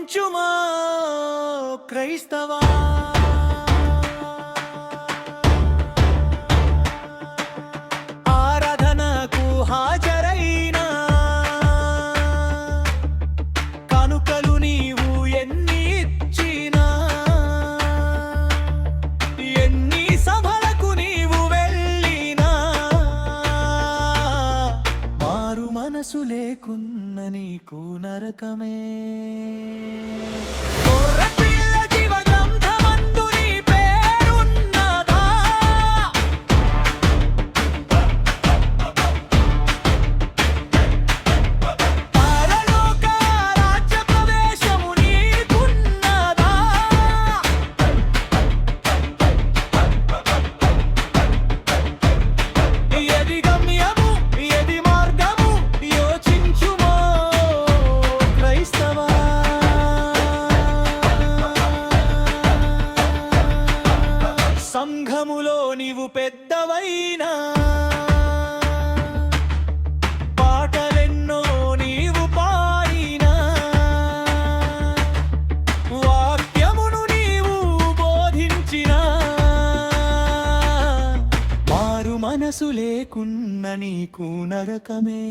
ఉంచుమా క్రైస్తవా? ఆరాధనకు కనుకలు నీవు ఎన్ని నీవు వెళ్ళినా మారు నీకు నరకమే. మనసు లేకున్న నీకు నరకమే.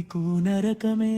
నీకు నరకమే.